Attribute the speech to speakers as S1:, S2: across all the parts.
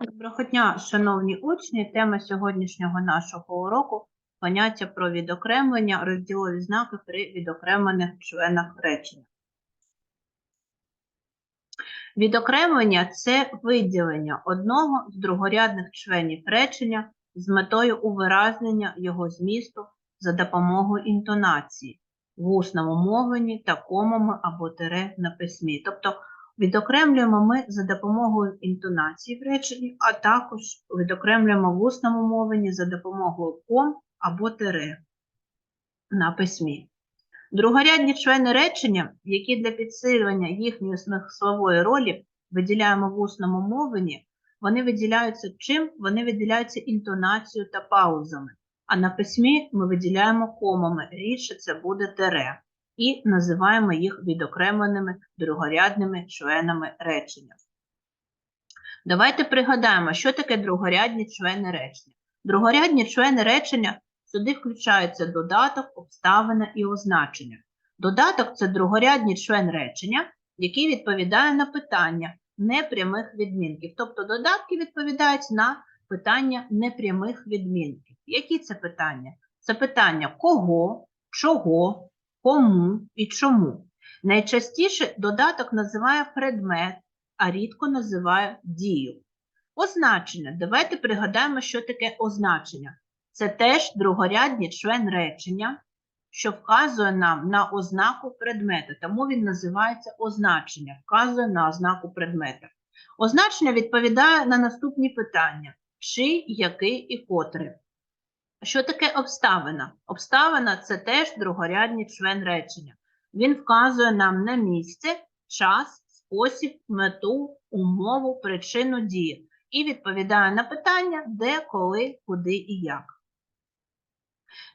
S1: Доброго дня, шановні учні. Тема сьогоднішнього нашого уроку поняття про відокремлення, розділові знаки при відокремлених членах речення. Відокремлення це виділення одного з другорядних членів речення з метою увиразнення його змісту за допомогою інтонації в усному мовленні та комами або тире на письмі. Тобто Відокремлюємо ми за допомогою інтонації в реченні, а також відокремлюємо в усному мовленні за допомогою ком або тире на письмі. Другорядні члени речення, які для підсилювання їхньої смислової ролі виділяємо в усному мовленні, вони виділяються чим? Вони виділяються інтонацією та паузами. А на письмі ми виділяємо комами, рідше це буде тире і називаємо їх відокремленими другорядними членами речення. Давайте пригадаємо, що таке другорядні члени речення. Другорядні члени речення сюди включаються додаток, обставина і означення. Додаток це другорядний член речення, який відповідає на питання непрямих відмінків. Тобто додатки відповідають на питання непрямих відмінків. Які це питання? Це питання кого, чого, кому і чому. Найчастіше додаток називає предмет, а рідко називає дію. Означення. Давайте пригадаємо, що таке означення. Це теж другорядний член речення, що вказує нам на ознаку предмета, тому він називається означення, вказує на ознаку предмета. Означення відповідає на наступні питання: чий, який і котрий. Що таке обставина? Обставина це теж другорядний член речення. Він вказує нам на місце, час, спосіб, мету, умову, причину дії і відповідає на питання, де, коли, куди і як.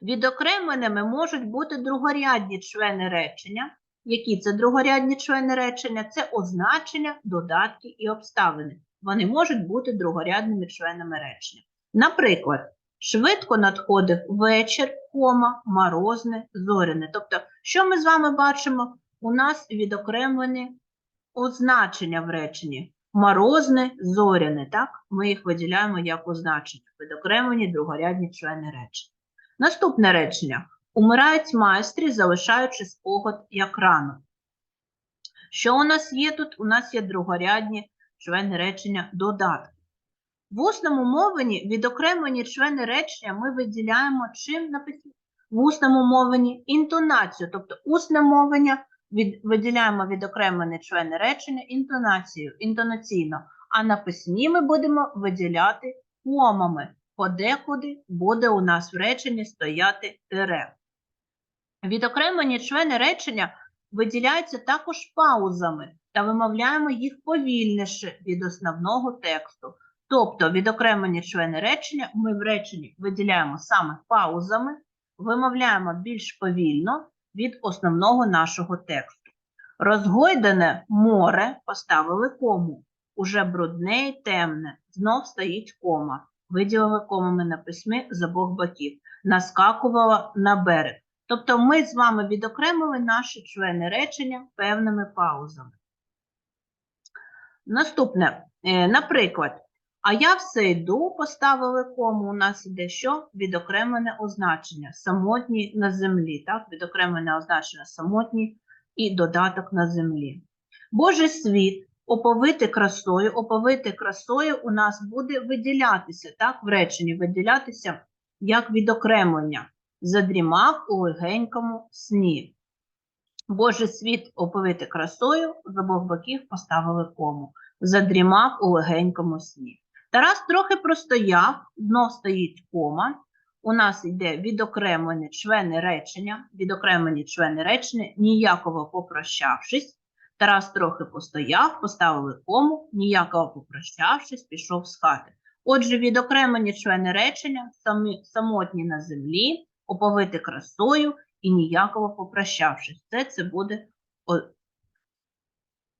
S1: Відокремленими можуть бути другорядні члени речення. Які це другорядні члени речення? Це означення, додатки і обставини. Вони можуть бути другорядними членами речення. Наприклад, Швидко надходив вечір, кома, морозне, зоряне. Тобто, що ми з вами бачимо? У нас відокремлені означення в реченні. Морозне, зоряне, так? Ми їх виділяємо як означення, відокремлені другорядні члени речення. Наступне речення. Умирають майстри, залишаючи спогад як рану. Що у нас є тут? У нас є другорядні члени речення додатки. В усному мовленні відокремлені члени речення ми виділяємо чим на письмі? В усному мовленні інтонацію, тобто усне мовлення від, виділяємо відокремлені члени речення інтонацією, інтонаційно, а на письмі ми будемо виділяти комами. Подекуди буде у нас в реченні стояти тире. Відокремлені члени речення виділяються також паузами та вимовляємо їх повільніше від основного тексту. Тобто відокремлені члени речення ми в реченні виділяємо саме паузами, вимовляємо більш повільно від основного нашого тексту. Розгойдане море поставили кому. Уже брудне і темне, знов стоїть кома. Виділили комами на письмі з обох боків, наскакувала на берег. Тобто ми з вами відокремили наші члени речення певними паузами. Наступне, е, наприклад, а я все йду, поставили кому, у нас іде що? Відокремлене означення, самотні на землі, так? Відокремлене означення самотні і додаток на землі. Божий світ, оповити красою, оповити красою у нас буде виділятися, так, в реченні, виділятися як відокремлення. Задрімав у легенькому сні. Божий світ оповити красою, з обох боків поставили кому. Задрімав у легенькому сні. Тарас трохи простояв, знов стоїть кома. У нас йде відокремлені члени речення, відокремлені члени речення, ніяково попрощавшись. Тарас трохи постояв, поставили кому, ніяково попрощавшись, пішов з хати. Отже, відокремлені члени речення, самі, самотні на землі, оповити красою і ніяково попрощавшись. Це це буде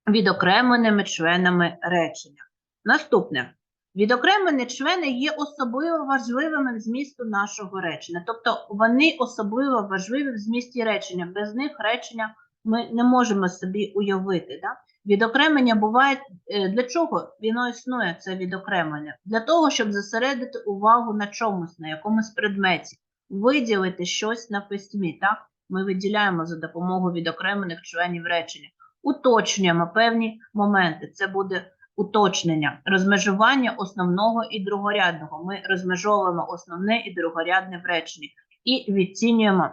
S1: відокремленими членами речення. Наступне. Відокремлені члени є особливо важливими в змісту нашого речення. Тобто вони особливо важливі в змісті речення. Без них речення ми не можемо собі уявити. Да? Відокремлення буває е, для чого воно існує, це відокремлення? Для того, щоб зосередити увагу на чомусь, на якомусь предметі, виділити щось на письмі. Так? Ми виділяємо за допомогою відокремлених членів речення, уточнюємо певні моменти. Це буде уточнення, розмежування основного і другорядного. Ми розмежовуємо основне і другорядне в реченні і відцінюємо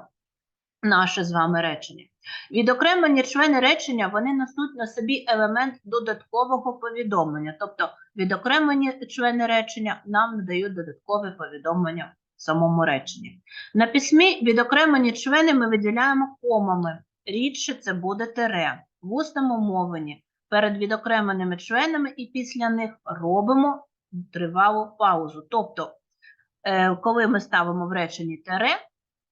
S1: наше з вами речення. Відокремлені члени речення вони несуть на собі елемент додаткового повідомлення, тобто відокремлені члени речення нам надають додаткове повідомлення в самому реченні. На письмі відокремлені члени ми виділяємо комами, рідше це буде тире. В усному мовленні перед відокремленими членами і після них робимо тривалу паузу. Тобто, е, коли ми ставимо в реченні тире,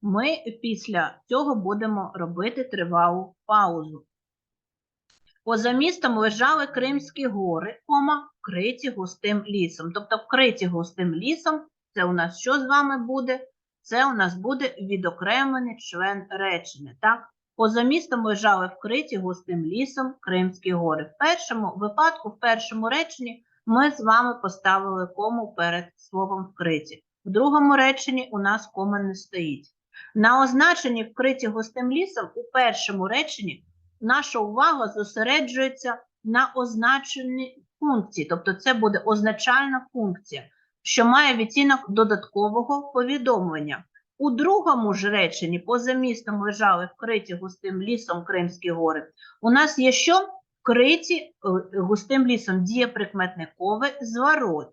S1: ми після цього будемо робити тривалу паузу. Поза містом лежали Кримські гори, кома, вкриті густим лісом. Тобто вкриті густим лісом, це у нас що з вами буде? Це у нас буде відокремлений член речення. Так? Поза містом лежали вкриті густим лісом Кримські гори. В першому випадку, в першому реченні, ми з вами поставили кому перед словом вкриті. В другому реченні у нас кома не стоїть. На означенні вкриті густим лісом у першому реченні наша увага зосереджується на означенні функції, тобто це буде означальна функція, що має відтінок додаткового повідомлення. У другому ж реченні поза містом лежали вкриті густим лісом Кримські гори. У нас є що? Вкриті е, густим лісом дієприкметниковий зворот.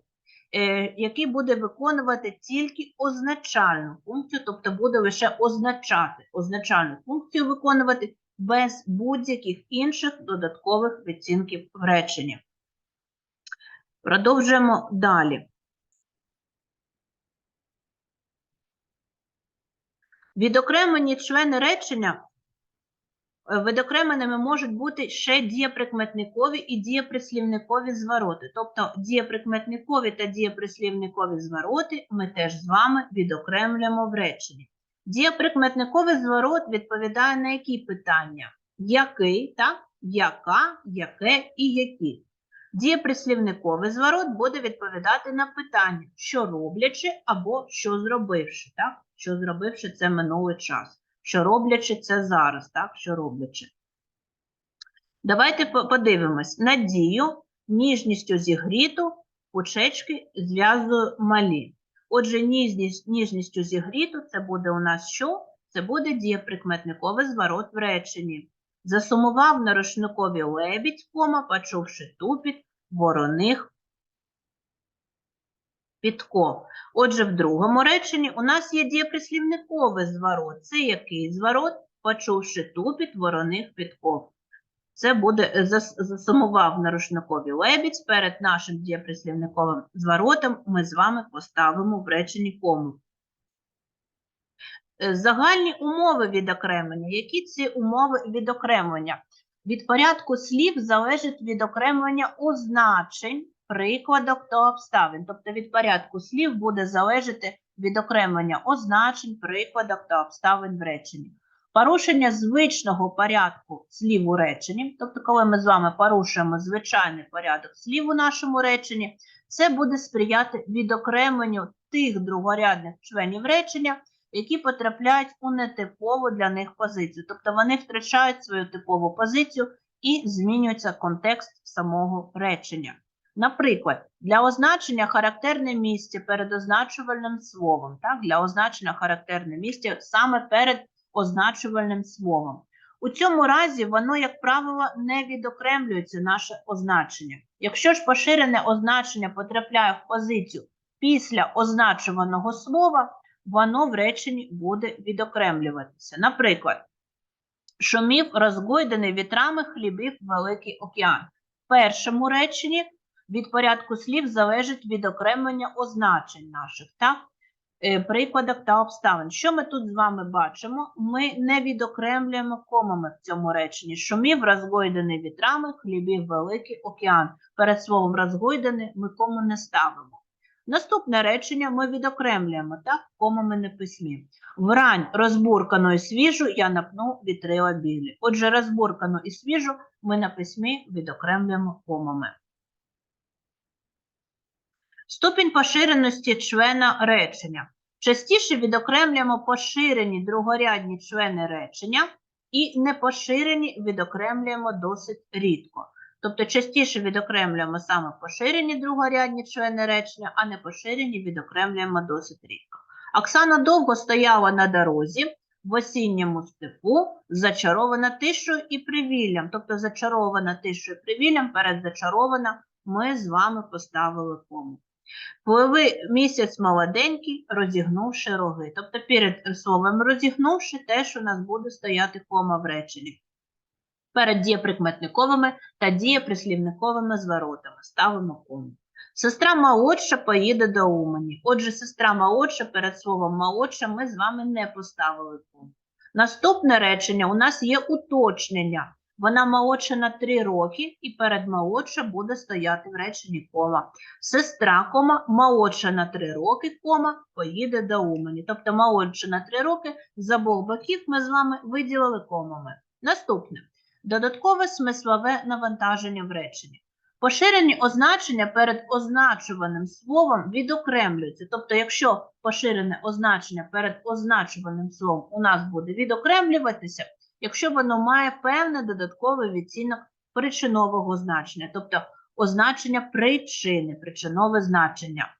S1: Е, який буде виконувати тільки означальну функцію, тобто буде лише означати означальну функцію виконувати без будь-яких інших додаткових відцінків в реченні. Продовжуємо далі. Відокремлені члени речення Е, Відокремленими можуть бути ще дієприкметникові і дієприслівникові звороти. Тобто дієприкметникові та дієприслівникові звороти ми теж з вами відокремлюємо в реченні. Дієприкметниковий зворот відповідає на які питання? Який, так? яка, яке і які. Дієприслівниковий зворот буде відповідати на питання, що роблячи або що зробивши. Так? Що зробивши це минулий час що роблячи це зараз, так, що роблячи. Давайте подивимось. Надію, ніжністю зігріту, пучечки зв'язую малі. Отже, ніжність, ніжністю зігріту це буде у нас що? Це буде дієприкметниковий зворот в реченні. Засумував на рушникові лебідь, кома, почувши тупіт вороних підков. Отже, в другому реченні у нас є дієприслівниковий зворот. Це який зворот? Почувши тупіт вороних підков. Це буде е, засумував на рушникові лебідь. Перед нашим дієприслівниковим зворотом ми з вами поставимо в реченні кому. Е, загальні умови відокремлення. Які ці умови відокремлення? Від порядку слів залежить відокремлення означень прикладок та обставин. Тобто від порядку слів буде залежати відокремлення означень, прикладок та обставин в реченні. Порушення звичного порядку слів у реченні, тобто, коли ми з вами порушуємо звичайний порядок слів у нашому реченні, це буде сприяти відокремленню тих другорядних членів речення, які потрапляють у нетипову для них позицію. Тобто вони втрачають свою типову позицію і змінюється контекст самого речення. Наприклад, для означення характерне місце перед означувальним словом, так, для означення характерне місце саме перед означувальним словом. У цьому разі воно, як правило, не відокремлюється наше означення. Якщо ж поширене означення потрапляє в позицію після означуваного слова, воно в реченні буде відокремлюватися. Наприклад, шумів розгойдений вітрами хлібів Великий океан. В першому реченні від порядку слів залежить відокремлення означень наших, так? Е, прикладах та обставин. Що ми тут з вами бачимо? Ми не відокремлюємо комами в цьому реченні. Шумів розгойдений вітрами, хлібів великий океан. Перед словом розгойдений ми кому не ставимо. Наступне речення ми відокремлюємо так, комами на письмі. Врань розбуркану і свіжу я напну вітрила білі. Отже, розбуркану і свіжу ми на письмі відокремлюємо комами. Ступінь поширеності члена речення. Частіше відокремлюємо поширені другорядні члени речення і непоширені відокремлюємо досить рідко. Тобто частіше відокремлюємо саме поширені другорядні члени речення, а непоширені відокремлюємо досить рідко. Оксана довго стояла на дорозі в осінньому степу, зачарована тишою і привіллям. Тобто зачарована тишою і привіллям, перед зачарована ми з вами поставили кому. Пливи місяць молоденький, розігнувши роги. Тобто перед словом розігнувши, теж у нас буде стояти кома в реченні. Перед дієприкметниковими та дієприслівниковими зворотами ставимо кому. Сестра молодша поїде до Умані. Отже, сестра молодша перед словом молодша ми з вами не поставили кому. Наступне речення у нас є уточнення. Вона молодша на 3 роки, і перед молодша буде стояти в реченні кома. Сестра, кома, молодша на 3 роки, кома, поїде до Умані. Тобто молодша на 3 роки з обох боків ми з вами виділили комами. Наступне. Додаткове смислове навантаження в реченні. Поширені означення перед означуваним словом відокремлюються. Тобто, якщо поширене означення перед означуваним словом у нас буде відокремлюватися, якщо воно має певне додатковий відцінок причинового значення, тобто означення причини, причинове значення.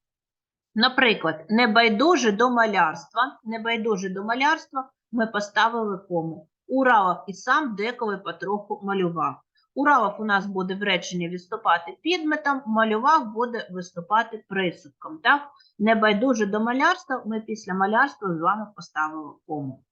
S1: Наприклад, небайдуже до малярства, небайдуже до малярства ми поставили кому. Уралов і сам деколи потроху малював. Уралов у нас буде в реченні виступати підметом, малював буде виступати присудком. Так? Небайдуже до малярства ми після малярства з вами поставили кому.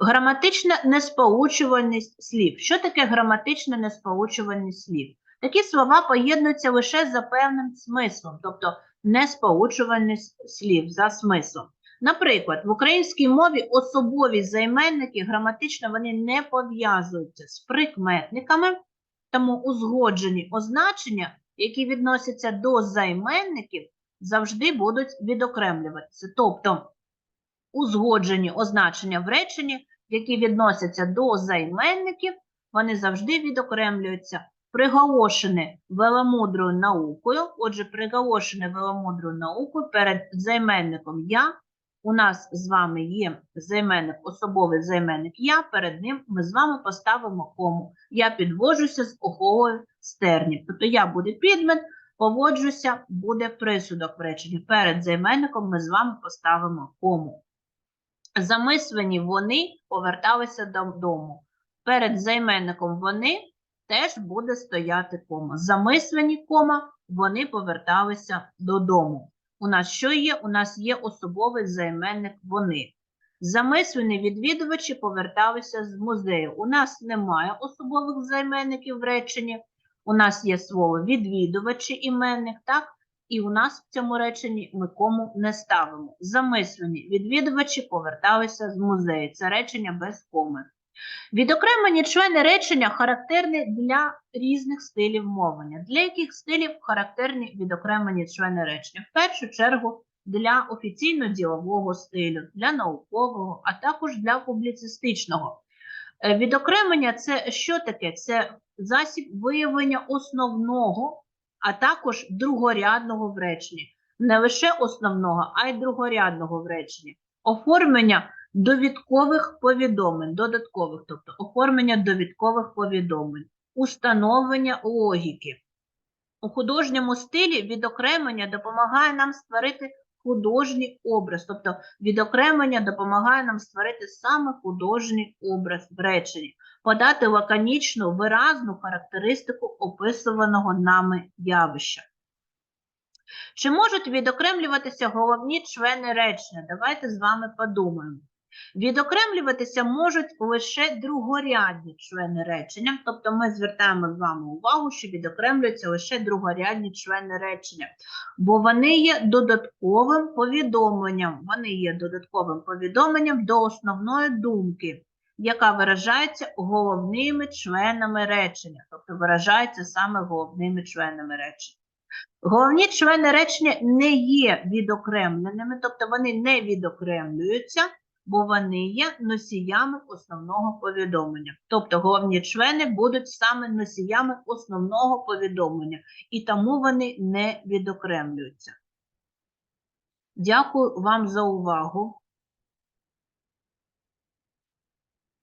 S1: Граматична несполучуваність слів. Що таке граматична несполучуваність слів? Такі слова поєднуються лише за певним смислом, тобто несполучуваність слів за смислом. Наприклад, в українській мові особові займенники граматично вони не пов'язуються з прикметниками, тому узгоджені означення, які відносяться до займенників, завжди будуть відокремлюватися. Тобто узгоджені означення в реченні, які відносяться до займенників, вони завжди відокремлюються. Приголошене веломудрою наукою, отже, приголошене веломудрою наукою перед займенником я. У нас з вами є займенник, особовий займенник я, перед ним ми з вами поставимо кому. Я підводжуся з охолою стерні. Тобто я буде підмет, поводжуся, буде присудок в реченні. Перед займенником ми з вами поставимо кому. Замислені вони поверталися додому. Перед займенником вони теж буде стояти кома. Замислені кома, вони поверталися додому. У нас що є? У нас є особовий займенник вони. Замислені відвідувачі поверталися з музею. У нас немає особових займенників в реченні. У нас є слово відвідувачі іменник, так? І у нас в цьому реченні ми кому не ставимо. Замислені відвідувачі поверталися з музею. Це речення без коми. Відокремлені члени речення характерні для різних стилів мовлення. Для яких стилів характерні відокремлені члени речення? В першу чергу для офіційно-ділового стилю, для наукового, а також для публіцистичного. Е, Відокремлення це що таке? Це засіб виявлення основного, а також другорядного в реченні. Не лише основного, а й другорядного в реченні. Оформлення довідкових повідомлень, додаткових, тобто оформлення довідкових повідомлень, установлення логіки. У художньому стилі відокремлення допомагає нам створити художній образ, тобто відокремлення допомагає нам створити саме художній образ в реченні, подати лаконічну, виразну характеристику описуваного нами явища. Чи можуть відокремлюватися головні члени речення? Давайте з вами подумаємо. Відокремлюватися можуть лише другорядні члени речення, тобто ми звертаємо з вами увагу, що відокремлюються лише другорядні члени речення, бо вони є додатковим повідомленням, вони є додатковим повідомленням до основної думки, яка виражається головними членами речення, тобто виражається саме головними членами речення. Головні члени речення не є відокремленими, тобто вони не відокремлюються, бо вони є носіями основного повідомлення. Тобто головні члени будуть саме носіями основного повідомлення, і тому вони не відокремлюються. Дякую вам за увагу.